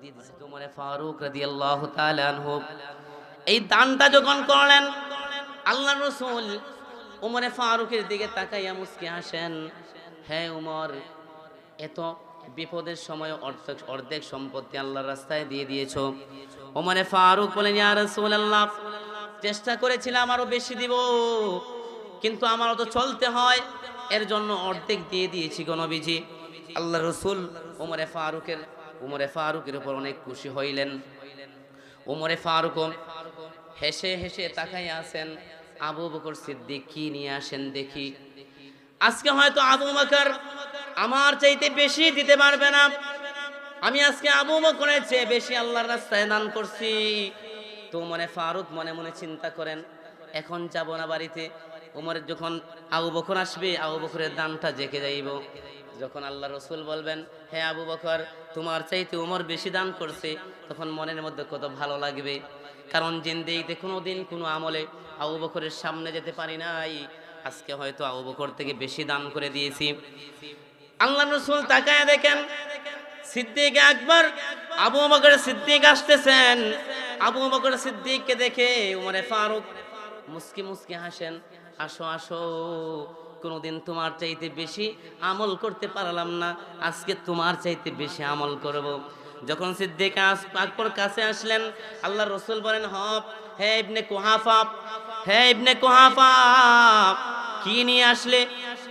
দিয়ে দিছে। তোমারে ফারুক রাদিয়াল্লাহু তাআলা আনহু। এই দানটা যখন করলেন, আল্লাহ রাসূল ওমরে ফারুকের দিকে তাকাইয়া মুস্কি হাসেন হ্যাঁ উমর, এত বিপদের সময় অর্ধেক অর্ধেক সম্পত্তি আল্লাহর রাস্তায় দিয়ে দিয়েছ। ওমরে ফারুক বলেন, ইয়া রাসূলুল্লাহ, চেষ্টা করেছিলাম আরও বেশি দিব, কিন্তু আমারও তো চলতে হয়। এর জন্য অর্ধেক দিয়ে দিয়েছি গণবিজি আল্লাহ রসুল উমরে ফারুকের উমরে ফারুকের উপর অনেক খুশি হইলেন। উমরে ফারুক হেসে হেসে তাকাই আছেন, আবু বকর সিদ্দিক কি নিয়ে আসেন দেখি। আজকে হয়তো আবু বকর আমার চাইতে বেশি দিতে পারবে না। আমি আজকে আবু বকরের চেয়ে বেশি আল্লাহর রাস্তায় দান করছি। তো মনে ফারুক মনে মনে চিন্তা করেন, এখন যাব না বাড়িতে। উমরের যখন আবু বকর আসবে, আবু বকরের দানটা জেকে যাইব। যখন আল্লাহ রসুল বলবেন, হে আবু বকর, তোমার চাইতে উমর বেশি দান করছে। তখন মনের মধ্যে কত ভালো লাগবে। কারণ জিন্দেগিতে কোনো দিন কোনো আমলে আবু বকরের সামনে যেতে পারি নাই। আজকে হয়তো আবু বকর থেকে বেশি দান করে দিয়েছি। আল্লাহ রসুল তাকায় দেখেন, সিদ্দিক একবার আবু বকর সিদ্দিক আসতেছেন। আবু বকর সিদ্দিককে দেখে উমরে ফারুক মুসকি মুসকি হাসেন, আসো আসো। কোনোদিন তোমার চাইতে বেশি আমল করতে পারলাম না, আজকে তোমার চাইতে বেশি আমল করব। যখন সিদ্দিক আস- আকবর কাছে আসলেন আল্লাহ রসুল বলেন হপ হে ইবনে কুহাফা, হে ইবনে কুহাফা, কি নিয়ে আসলে?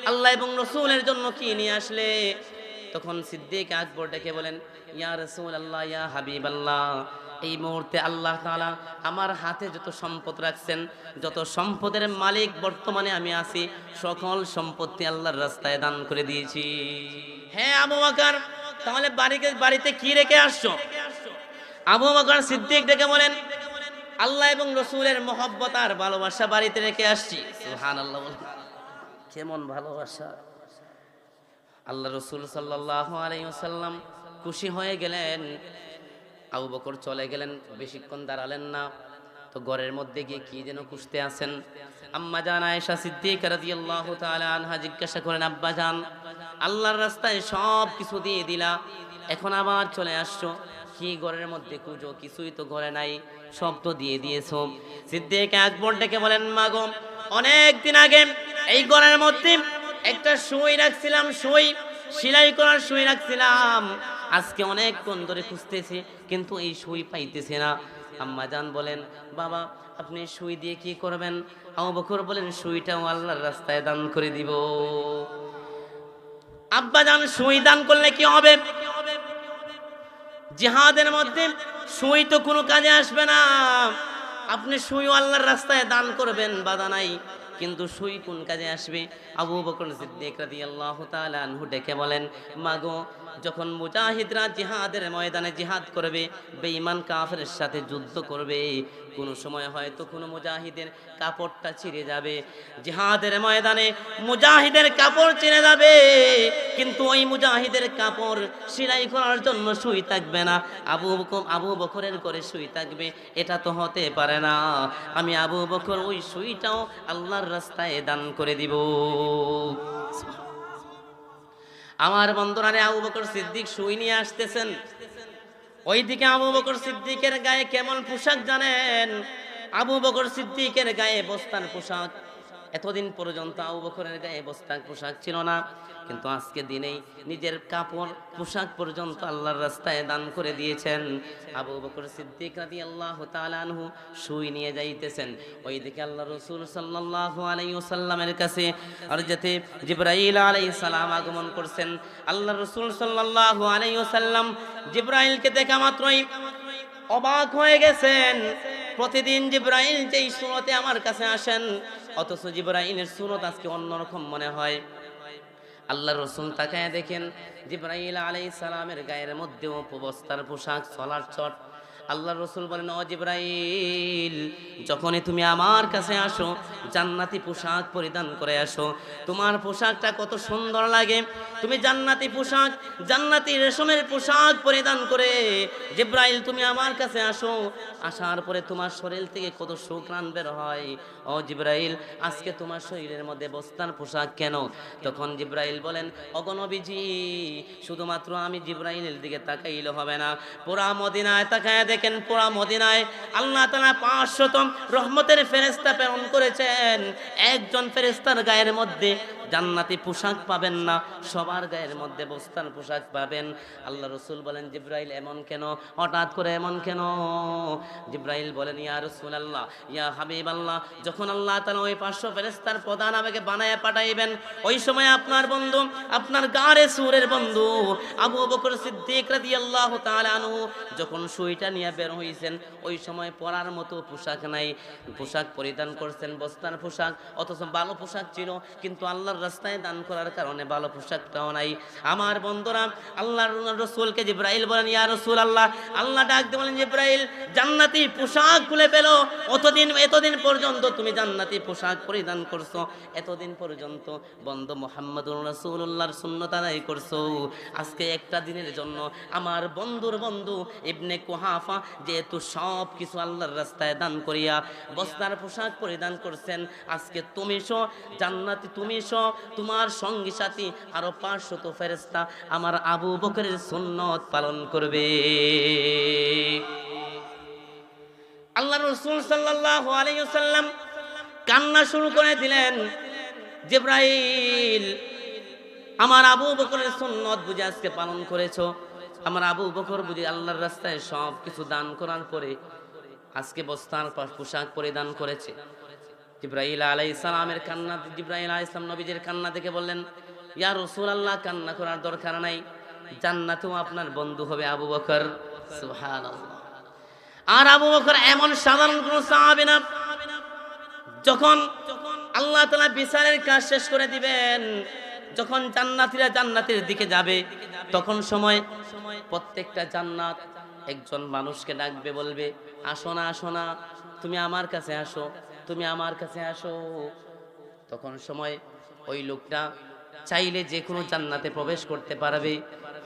আল্লাহ এবং রসুলের জন্য কি নিয়ে আসলে? তখন সিদ্দিক আকবর ডেকে বলেন, ইয়া রসুল আল্লাহ ইয়া হাবিব আল্লাহ এই মুহূর্তে আল্লাহ তাআলা আমার হাতে যত সম্পদ রাখছেন যত সম্পদের মালিক বর্তমানে আমি আছি সকল সম্পত্তি আল্লাহর রাস্তায় দান করে দিয়েছি। হ্যাঁ আবু বকর তাহলে বাড়িতে বাড়িতে কি রেখে আসছো? আবু বকর সিদ্দিক ডেকে বলেন আল্লাহ এবং রসুলের মহব্বত আর ভালোবাসা বাড়িতে রেখে আসছি। সুবহানাল্লাহ বলেন। কেমন ভালোবাসা? আল্লাহ রসুল সাল্লাহ আলাইসাল্লাম খুশি হয়ে গেলেন। আবু বকর চলে গেলেন, বেশিক্ষণ দাঁড়ালেন না। তো ঘরের মধ্যে গিয়ে কি যেন খুঁজতে আসেন। আম্মা জান আয়েশা সিদ্দিক রাদিয়াল্লাহু তাআলা আনহা জিজ্ঞাসা করেন, আব্বা জান, আল্লাহর রাস্তায় সব কিছু দিয়ে দিলা, এখন আবার চলে আসছো? কি ঘরের মধ্যে খুঁজো? কিছুই তো ঘরে নাই, সব তো দিয়ে দিয়েছ। সিদ্দিক আকবর ডেকে বলেন মাগো অনেক দিন আগে এই ঘরের মধ্যে একটা সুই রাখছিলাম, সুই, সেলাই করার সুই রাখছিলাম। আজকে অনেকক্ষণ ধরে খুঁজতেছে, কিন্তু এই সুই পাইতেছে না। আম্মা জান বলেন, বাবা, আপনি সুই দিয়ে কি করবেন? আবু বকর বলেন, সুইটাও আল্লাহর রাস্তায় দান করে দিব। আব্বা জান সুই দান করলে কি হবে? জিহাদের মধ্যে সুই তো কোনো কাজে আসবে না। আপনি সুই আল্লাহর রাস্তায় দান করবেন, বাধা নাই। কিন্তু সুই কোন কাজে আসবে? আবু বকর সিদ্দিক রাদিয়াল্লাহু তাআলা আনহু ডেকে বলেন, মাগো যখন মুজাহিদরা জিহাদের ময়দানে জিহাদ করবে, বেঈমান কাফেরের সাথে যুদ্ধ করবে, কোনো সময় হয়তো কোনো মুজাহিদের কাপড়টা ছিঁড়ে যাবে। জিহাদের ময়দানে মুজাহিদের কাপড় ছিঁড়ে যাবে, কিন্তু ওই মুজাহিদের কাপড় সেলাই করার জন্য শুই থাকবে না। আবু আবু বকরের করে শুই থাকবে, এটা তো হতে পারে না। আমি আবু বকর ওই সুইটাও আল্লাহর রাস্তায় দান করে দিব। আমার বন্ধুরানে আবু বকর সিদ্দিক শুই নিয়ে আসতেছেন। ওইদিকে আবু বকর সিদ্দিকের গায়ে কেমন পোশাক জানেন? আবু বকর সিদ্দিকের গায়ে বস্তান পোশাক। এতদিন পর্যন্ত আবু বকরের গায়ে বস্তান পোশাক ছিল না। কিন্তু আজকে দিনেই নিজের কাপড়, পোশাক পর্যন্ত আল্লাহর রাস্তায় দান করে দিয়েছেন। আবু বকর সিদ্দিক রাদি আল্লাহ তালানহু সুই নিয়ে যাইতেছেন। ওইদিকে আল্লাহ রসুল সাল্লাহ আলাইসাল্লামের কাছে আর যাতে জিব্রাইল আলাই সালাম আগমন করছেন। আল্লাহ রসুল সাল্লাহ আলাইসাল্লাম জিব্রাইলকে দেখা মাত্রই অবাক হয়ে গেছেন। প্রতিদিন জিব্রাইল যেই সুরতে আমার কাছে আসেন অথচ জিব্রাইলের সুনত আজকে অন্যরকম মনে হয়। আল্লাহ রসুল তাকায় দেখেন, জিব্রাইল আলাই সালামের গায়ের মধ্যেও বস্তার পোশাক চলার চট আল্লাহ রসুল বলেন অজিব্রাইল যখনই তুমি আমার কাছে আসো, জান্নাতি পোশাক পরিধান করে আসো। তোমার পোশাকটা কত সুন্দর লাগে। তুমি জান্নাতি পোশাক, জান্নাতি রেশমের পোশাক পরিধান করে জিব্রাইল, তুমি আমার কাছে আসো। আসার পরে তোমার শরীর থেকে কত সুঘ্রাণ বের হয়। ও জিব্রাইল, আজকে তোমার শরীরের মধ্যে বস্তার পোশাক কেন? তখন জিব্রাইল বলেন অগণবিজি শুধুমাত্র আমি জিব্রাইলের দিকে তাকাইলে হবে না। পুরা মদিনায় তাকায় দেখেন পোড়া মদিনায় আল্লাহ তালা পাঁচশতম রহমতের ফেরেস্তা প্রেরণ করেছেন। একজন ফেরেস্তার গায়ের মধ্যে জান্নাতি পোশাক পাবেন না, সবার গায়ের মধ্যে বস্তার পোশাক পাবেন। আল্লাহ রসুল বলেন, জিব্রাইল, এমন কেন? হঠাৎ করে এমন কেন? জিব্রাইল বলেন, ইয়া রসুল আল্লাহ ইয়া হাবিব আল্লাহ যখন আল্লাহ তালা ওই পাঁচশো ফেরেস্তার প্রধান আমাকে বানায় পাঠাইবেন, ওই সময় আপনার বন্ধু, আপনার গাড়ে সুরের বন্ধু আবু বকর সিদ্দিক রাদি আল্লাহ আনহু যখন সুইটা নিয়ে বের হইছেন, ওই সময় পরার মতো পোশাক নাই। পোশাক পরিধান করছেন, বস্তার পোশাক, অথচ ভালো পোশাক ছিল, কিন্তু আল্লাহর রাস্তায় দান করার কারণে ভালো পোশাকটাও নাই। আমার বন্ধুরা, আল্লাহর রসুলকে জিব্রাইল বলেন, ইয়া রসুল আল্লাহ আল্লাহ ডাক দিয়ে বলেন, জিব্রাইল, জান্নাতি পোশাক খুলে পেল অতদিন, এতদিন পর্যন্ত তুমি জান্নাতি পোশাক পরিধান করছ। এতদিন পর্যন্ত বন্ধ মোহাম্মদুর রসুল্লাহর আদায় করছ। আজকে একটা দিনের জন্য আমার বন্ধুর বন্ধু ইবনে কুহাফা যেহেতু সব কিছু আল্লাহর রাস্তায় দান করিয়া বস্তার পোশাক পরিধান করছেন, আজকে তুমি সো জান্নাতি তুমি সো তোমার সঙ্গী সাথী আরও পাঁচশত ফেরেস্তা আমার আবু বকরের সুন্নত পালন করবে। আল্লাহ রসুল সাল্লাহ আলাইসাল্লাম কান্না শুরু করে দিলেন, জিব্রাইল, আমার আবু বকরের সুন্নত বুঝে আজকে পালন করেছ। আমার আবু বকর বুঝে আল্লাহর রাস্তায় সব কিছু দান করার পরে আজকে বস্তার পোশাক পরিধান করেছে। জিব্রাইল আলাই সালামের কান্না, জিব্রাইল আলাই ইসলাম নবীদের কান্না দেখে বললেন, ইয়া রসুল আল্লাহ কান্না করার দরকার নাই। জান্নাতেও আপনার বন্ধু হবে আবু বকর। আর আবু বকর এমন সাধারণ কোন যখন আল্লাহ তালা বিচারের কাজ শেষ করে দিবেন, যখন জান্নাতীরা জান্নাতের দিকে যাবে, তখন সময় প্রত্যেকটা জান্নাত একজন মানুষকে ডাকবে, বলবে, আসো না আসো না, তুমি আমার কাছে আসো। তুমি আমার কাছে আসো। তখন সময় ওই লোকটা চাইলে যে কোনো জান্নাতে প্রবেশ করতে পারবে।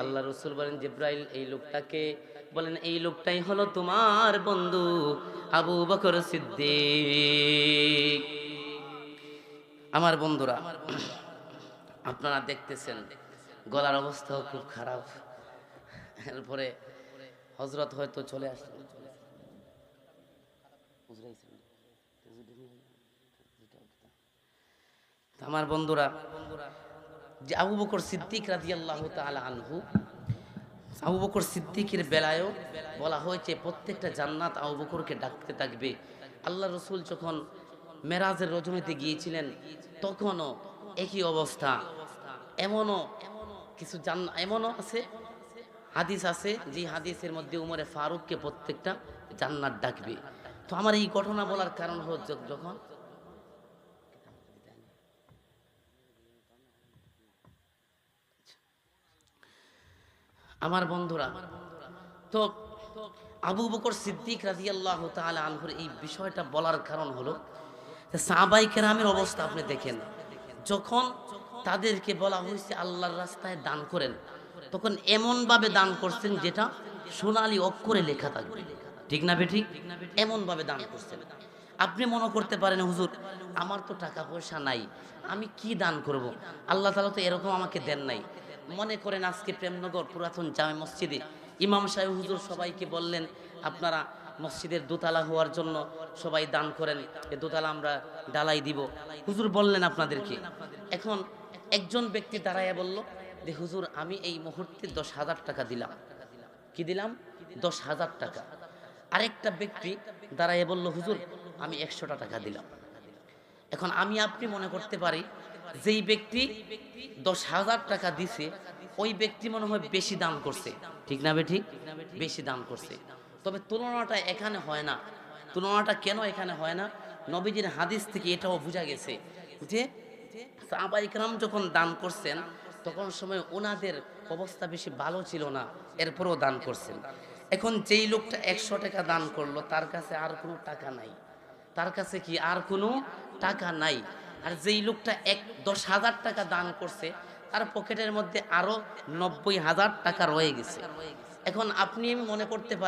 আল্লাহ রসুল বলেন, জিব্রাইল, এই লোকটাকে বলেন, এই লোকটাই হলো তোমার বন্ধু আবু বকর সিদ্দিক। আমার বন্ধুরা, আপনারা দেখতেছেন, গলার অবস্থাও খুব খারাপ। এরপরে হজরত হয়তো চলে আসলেন আমার বন্ধুরা, যে আবু বকর সিদ্দিক রাজি আল্লাহ আনহু, আবু বকর সিদ্দিকের বেলায়ও বলা হয়েছে, প্রত্যেকটা জান্নাত আবু বকরকে ডাকতে থাকবে। আল্লাহ রসুল যখন মেরাজের রজনীতে গিয়েছিলেন, তখনও একই অবস্থা। এমনও কিছু জান, এমনও আছে, হাদিস আছে, যে হাদিসের মধ্যে উমরে ফারুককে প্রত্যেকটা জান্নাত ডাকবে। তো আমার এই ঘটনা বলার কারণ হচ্ছে যখন আমার বন্ধুরা, তো আবু বকর সিদ্দিক রাজি আল্লাহ আনহুর এই বিষয়টা বলার কারণ হলো সাহাবাই কেরামের অবস্থা আপনি দেখেন, যখন তাদেরকে বলা হয়েছে আল্লাহর রাস্তায় দান করেন, তখন এমনভাবে দান করছেন যেটা সোনালি অক্ষরে লেখা থাকবে। ঠিক না বেঠিক? এমনভাবে দান করছেন। আপনি মনে করতে পারেন, হুজুর, আমার তো টাকা পয়সা নাই, আমি কি দান করব? আল্লাহ তালা তো এরকম আমাকে দেন নাই। মনে করেন আজকে প্রেমনগর পুরাতন জামে মসজিদে ইমাম সাহেব হুজুর সবাইকে বললেন, আপনারা মসজিদের দোতলা হওয়ার জন্য সবাই দান করেন, এ দোতলা আমরা ডালাই দিব। হুজুর বললেন আপনাদেরকে। এখন একজন ব্যক্তি দাঁড়াইয়া বলল যে হুজুর, আমি এই মুহূর্তে দশ হাজার টাকা দিলাম। কি দিলাম? দশ হাজার টাকা। আরেকটা ব্যক্তি দাঁড়াইয়া বলল, হুজুর, আমি একশোটা টাকা দিলাম। এখন আমি আপনি মনে করতে পারি যেই ব্যক্তি দশ হাজার টাকা দিছে, ওই ব্যক্তি মনে হয় বেশি দান করছে। ঠিক না ঠিক? বেশি দান করছে। তবে তুলনাটা এখানে হয় না। তুলনাটা কেন এখানে হয় না? নবীজির হাদিস থেকে এটাও বোঝা গেছে যে সাহাবা ইকরাম যখন দান করছেন, তখন সময় ওনাদের অবস্থা বেশি ভালো ছিল না, এরপরেও দান করছেন। এখন যেই লোকটা একশো টাকা দান করল, তার কাছে আর কোনো টাকা নাই। তার কাছে কি আর কোনো টাকা নাই? আর যেই লোকটা এক দশ হাজার টাকা দান করছে, তার পকেটের মধ্যে আরও নব্বই হাজার টাকা রয়ে গেছে। এখন আপনি মনে করতে পারেন